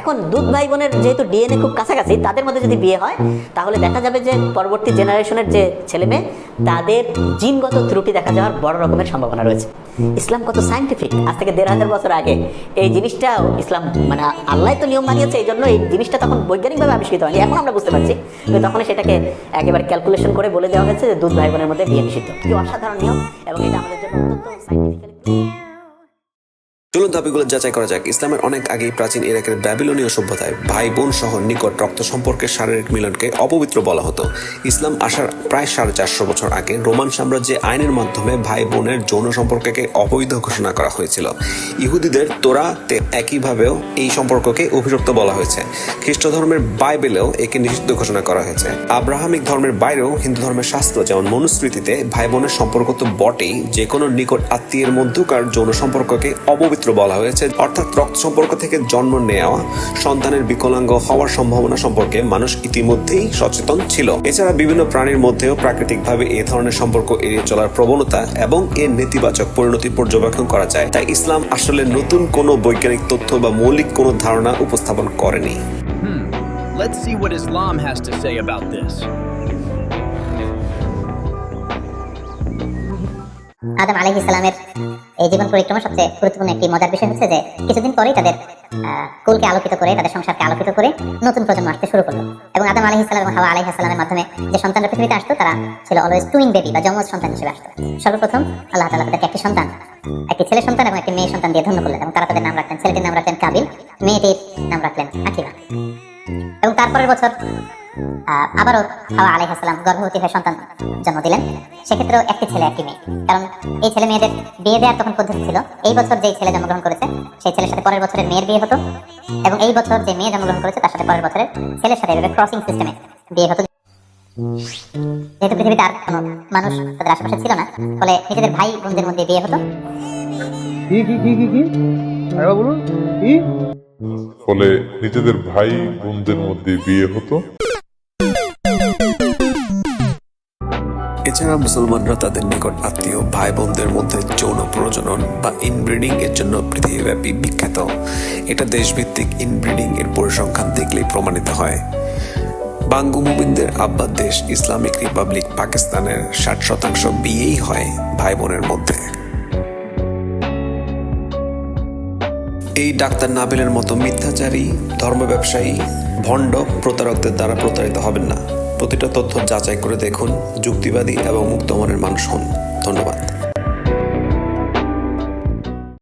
এখন দুধ ভাই বোনের যেহেতু ডিএনএ খুব কাছাকাছি, তাদের মধ্যে যদি বিয়ে হয়, তাহলে দেখা যাবে যে পরবর্তী জেনারেশনের যে ছেলে মেয়ে, তাদের জিনগত ত্রুটি দেখা যাওয়ার বড় রকমের সম্ভাবনা রয়েছে। ইসলাম কত সাইন্টিফিক আজ থেকে দেড় হাজার বছর আগে এই জিনিসটাও ইসলাম মানে আল্লাহ তো নিয়ম মানিয়েছে, এই জন্য এই জিনিসটা তখন বৈজ্ঞানিকভাবে আবিষ্কৃত হয়নি। এখন আমরা বুঝতে পারছি কিন্তু তখন সেটাকে একেবারে ক্যালকুলেশন করে বলে দেওয়া হয়েছে যে দুধ ভাই বোনের মধ্যে বিয়ে নিষিদ্ধ। অসাধারণ নিয়ম এবং এটা আমাদের জন্য অত্যন্ত সাইন্টিফিক্যালি চলুন দাবিগুলো যাচাই করা যাক। ইসলামের অনেক আগেই প্রাচীন ইরাকের ব্যাবিলনীয় সভ্যতায় ভাই বোন সহ নিকট রক্ত সম্পর্কের শারীরিক মিলনকে অপবিত্র বলা হতো। ইসলাম আসার প্রায় সাড়ে চারশো বছর আগে রোমান সাম্রাজ্যে আইনের মাধ্যমে ভাই বোনের যৌন সম্পর্ককে অবৈধ ঘোষণা করা হয়েছিল। ইহুদিদের তোরাতে একইভাবেও এই সম্পর্ককে অভিযুক্ত বলা হয়েছে। খ্রিস্ট ধর্মের বাইবেলেও একে নিষিদ্ধ ঘোষণা করা হয়েছে। আব্রাহামিক ধর্মের বাইরেও হিন্দু ধর্মের শাস্ত্র যেমন মনুস্মৃতিতে ভাই বোনের সম্পর্ক তো বটেই যে কোনো নিকট আত্মীয়ের মধ্যকার যৌন সম্পর্ককে অপবিত্র বলা হয়েছে। অর্থাৎ রক্ত সম্পর্ক থেকে জন্ম নেওয়া সন্তানের বিকলাঙ্গ হওয়ার সম্ভাবনা সম্পর্কে মানুষ ইতিমধ্যেই সচেতন ছিল। এছাড়া বিভিন্ন প্রাণীর মধ্যেও প্রাকৃতিকভাবে এ ধরনের সম্পর্ক এড়িয়ে চলার প্রবণতা এবং এর নেতিবাচক পরিণতি পর্যবেক্ষণ করা যায়। তাই ইসলাম আসলে নতুন কোনো বৈজ্ঞানিক তথ্য বা মৌলিক কোনো ধারণা উপস্থাপন করেনি। Let's see what Islam has to say about this. আদম আলাইহিস সালামের এই জীবন পরিক্রমা সবচেয়ে গুরুত্বপূর্ণ একটি মজার বিষয় হচ্ছে যে, কিছুদিন পরেই তাদের কুলকে আলোকিত করে, তাদের সংসারকে আলোকিত করে নতুন প্রজন্ম আসতে শুরু করল। এবং আদম আলাইহিস সালাম এবং হাওয়া আলাইহিস সালামের মাধ্যমে যে সন্তানরা পৃথিবীতে আসতো, তারা ছিল অলওয়েজ টুইন বেবি বা যমজ সন্তান হিসেবে আসতো। সর্বপ্রথম আল্লাহ তাআলা তাদেরকে একটি সন্তান, একটি ছেলে সন্তান এবং একটি মেয়ে সন্তান দিয়ে ধন্য করলেন এবং তারা তাদের নাম রাখলেন, ছেলেটির নাম রাখলেন কাবিল, মেয়েটির নাম রাখলেন আকিবা। এবং তারপরের বছর আবারও হাওয়া আলাইহাসালাম গর্ভবতী হয়ে সন্তান জন্ম দিলেন। সেক্ষেত্রেও একটি ছেলে একটি মেয়ে। কারণ এই ছেলে মেয়েদের বিয়ে দেওয়ার তখন পদ্ধতি ছিল এই বছর যে ছেলে জন্মগ্রহণ করেছে সেই ছেলের সাথে পরের বছরের মেয়ের বিয়ে হতো এবং এই বছর যে মেয়ে জন্মগ্রহণ করেছে তার সাথে পরের বছরের ছেলের সাথে এভাবে ক্রসিং সিস্টেমে বিয়ে হতো। যেহেতু পৃথিবীতে আর কোনো মানুষ তাদের আশেপাশে ছিল না ফলে নিজেদের ভাই বোনদের মধ্যে বিয়ে হতো। কি কি কি কি কি? বলুন কি? ফলে নিজেদের ভাই বোনদের মধ্যে বিয়ে হতো। এছাড়া মুসলমানরা তাদের নিকট আত্মীয় ভাই বোনদের মধ্যে যৌন প্রজনন বা ইনব্রিডিং এর জন্য পৃথিবীব্যাপী বিখ্যাত। এটা দেশভিত্তিক ইনব্রিডিং এর পরিসংখ্যান দেখলেই প্রমাণিত হয়। বাঙ্গু মুমিনদের আব্বা দেশ ইসলামিক রিপাবলিক পাকিস্তানের ষাট শতাংশ বিয়েই হয় ভাই বোনের মধ্যে। এই ডাক্তার নাবিলের মতো মিথ্যাচারী ধর্ম ব্যবসায়ী ভণ্ড প্রতারকদের দ্বারা প্রতারিত হবেন না। প্রতিটা তথ্য যাচাই করে দেখুন যুক্তিবাদী এবং মুক্তমনের মানুষ হন। ধন্যবাদ।